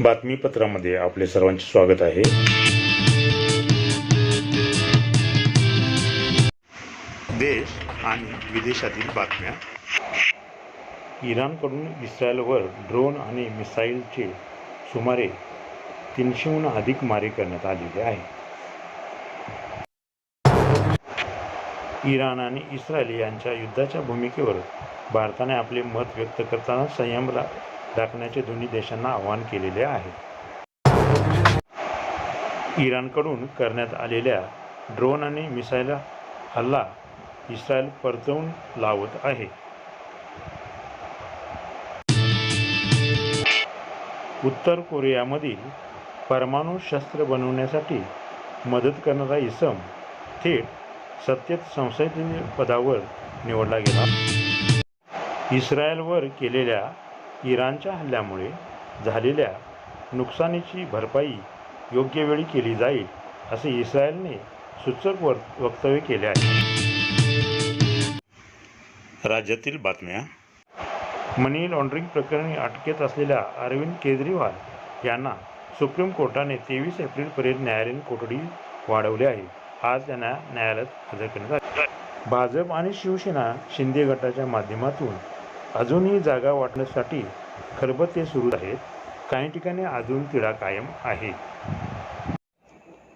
बातमीपत्रामध्ये आपले सर्वांचे स्वागत आहे. देश आणि विदेशातील बातम्या. इराणकडून इस्रायलवर ड्रोन आणि मिसाईलचे सुमारे तीनशेहून अधिक मारे करण्यात आलेले आहे. इराण आणि इस्रायल यांच्या युद्धाच्या भूमिकेवर भारताने आपले मत व्यक्त करताना संयम रा राखण्याचे दोन्ही देशांना आवाहन केलेले आहे. इराणकडून करण्यात आलेल्या ड्रोन आणि मिसाईल हल्ला इस्रायल परतवून लावत आहे. उत्तर कोरियामधील परमाणू शस्त्र बनवण्यासाठी मदत करणारा इसम थेट सत्तेत संसदीय पदावर निवडला गेला. इस्रायलवर केलेल्या इराणच्या हल्ल्यामुळे झालेल्या नुकसानीची भरपाई योग्य वेळी केली जाईल असे इस्रायलने सूचक वर वक्तव्य केले आहे. राज्यातील बातम्या. मनी लॉन्ड्रिंग प्रकरणी अटकेत असलेल्या अरविंद केजरीवाल यांना सुप्रीम कोर्टाने तेवीस एप्रिलपर्यंत न्यायालयीन कोठडी वाढवली आहे. आज त्यांना न्यायालयात हजर करण्यात आले. भाजप आणि शिवसेना शिंदे गटाच्या माध्यमातून अजूनही जागा वाटण्यासाठी खरबते सुरू आहेत. काही ठिकाणी अजून तिढा कायम आहे.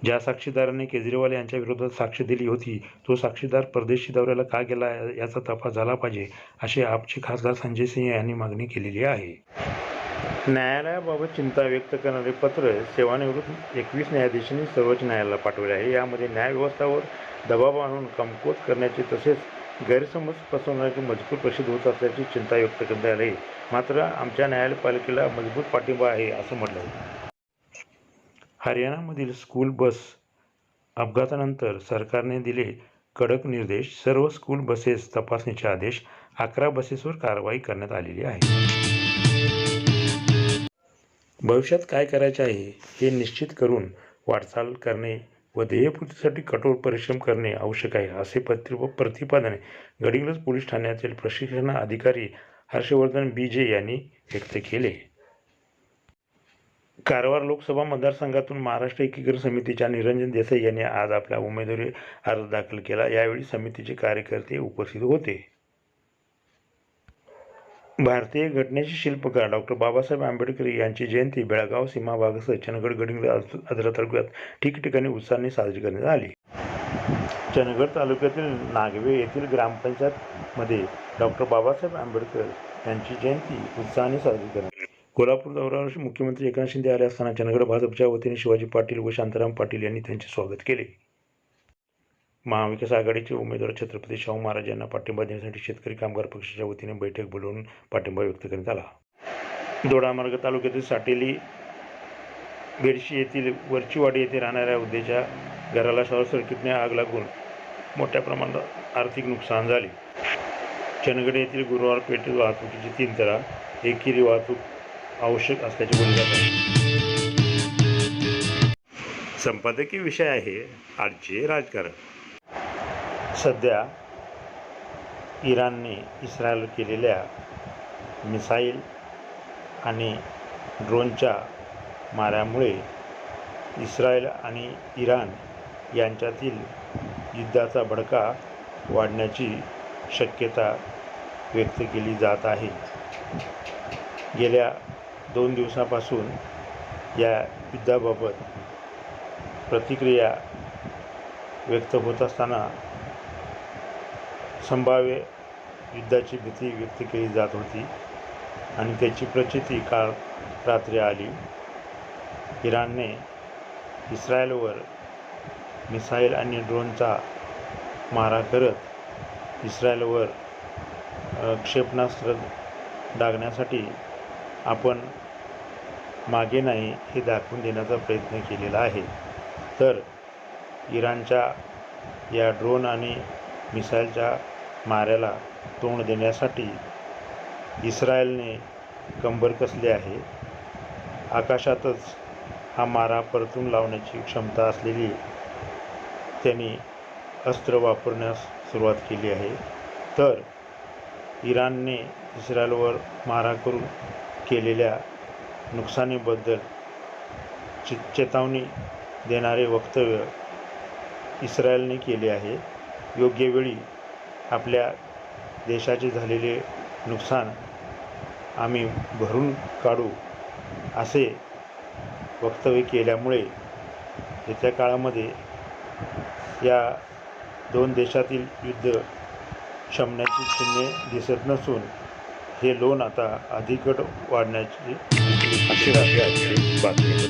ज्या साक्षीदाराने केजरीवाल यांच्या विरोधात साक्ष दिली होती तो साक्षीदार परदेशी दौऱ्याला का गेला याचा तपास झाला पाहिजे अशी आपचे खासदार संजय सिंह यांनी मागणी केलेली आहे. न्यायालयाबाबत चिंता व्यक्त करणारे पत्र सेवानिवृत्त एकवीस न्यायाधीशांनी सर्वोच्च न्यायालयाला पाठवले आहे. यामध्ये न्यायव्यवस्थावर दबाव आणून कमकुवत करण्याचे तसेच गैरसमज पसरवण्याचे मजकूर प्रसिद्ध होत असल्याची चिंता व्यक्त करण्यात आली. मात्र आमच्या न्यायालयपालिकेला मजबूत पाठिंबा आहे असं म्हटलं आहे हरियाणामधील स्कूल बस अपघातानंतर सरकारने दिले कडक निर्देश. सर्व स्कूल बसेस तपासणीचे आदेश. अकरा बसेसवर कारवाई करण्यात आलेली आहे. भविष्यात काय करायचे आहे हे निश्चित करून वाटचाल करणे व ध्येयपूर्तीसाठी कठोर परिश्रम करणे आवश्यक आहे असे प्रति प्रतिपादन गडिंग्लज पोलीस ठाण्यातील प्रशिक्षण अधिकारी हर्षवर्धन बी जे यांनी व्यक्त केले. कारवार लोकसभा मतदारसंघातून महाराष्ट्र एकीकरण समितीच्या निरंजन देसाई यांनी आज आपला उमेदवारी अर्ज दाखल केला. यावेळी समितीचे कार्यकर्ते उपस्थित होते. भारतीय घटनेचे शिल्पकार डॉक्टर बाबासाहेब आंबेडकर यांची जयंती बेळगाव सीमा चनगड गडिंग गडिंग्लज आजरा तालुक्यात ठिकठिकाणी उत्साहाने साजरी करण्यात आली. चंदगड तालुक्यातील नागवे येथील ग्रामपंचायतमध्ये डॉक्टर बाबासाहेब आंबेडकर यांची जयंती उत्साहाने साजरी करण्यात आली. कोल्हापूर दौऱ्यावर मुख्यमंत्री एकनाथ शिंदे आले असताना चंदगड भाजपच्या वतीने शिवाजी पाटील व शांताराम पाटील यांनी त्यांचे स्वागत केले. महाविकास आघाडीचे उमेदवार छत्रपती शाहू महाराज यांना पाठिंबा देण्यासाठी शेतकरी कामगार पक्षाच्या वतीने बैठक बोलवून पाठिंबा व्यक्त करण्यात आला. दोडामार्ग तालुक्यातील साटेली बेडशी येथील वरचीवाडी येथे राहणाऱ्या उद्याच्या घराला शॉर्ट सर्किटने आग लागून मोठ्या प्रमाणात आर्थिक नुकसान झाले. चंदगड येथील गुरुवार पेठेत वाहतुकीची तीन तरा एकेरी वाहतूक आवश्यक असल्याचे बोलले जात आहे. संपादकीय विषय आहे आजचे राजकारण. सध्या इराणने इस्रायल केलेल्या मिसाईल आणि ड्रोनच्या माऱ्यामुळे इस्रायल आणि इराण यांच्यातील युद्धाचा भडका वाढण्याची शक्यता व्यक्त केली जात आहे. गेल्या दोन दिवसापासून या युद्धाबाबत प्रतिक्रिया व्यक्त होत असताना संभाव्य युद्धाची भीती व्यक्त केली जात होती आणि त्याची प्रचिती काल रात्री आली. इराणने इस्रायलवर मिसाईल आणि ड्रोनचा मारा करत इस्रायलवर क्षेपणास्त्र डागण्यासाठी आपण मागे नाही हे दाखवून देण्याचा प्रयत्न केलेला आहे. तर इराणच्या या ड्रोन आणि मिसाईलच्या माऱ्याला तोंड देण्यासाठी इस्रायलने कंबर कसली आहे? आकाशातच हा मारा परतून लावण्याची क्षमता असलेली त्यांनी अस्त्र वापरण्यास सुरुवात केली आहे. तर इराणने इस्रायलवर मारा करून केलेल्या नुकसानीबद्दल चि चेतावणी देणारे वक्तव्य इस्रायलने केले आहे. योग्य वेळी आपल्या देशाचे झालेले नुकसान आम्ही भरून काढू असे वक्तव्य केल्यामुळे येत्या काळामध्ये या दोन देशातील युद्ध शमण्याची चिन्हे दिसत नसून हे लोन आता अधिकट वाढण्याची अशी बातमी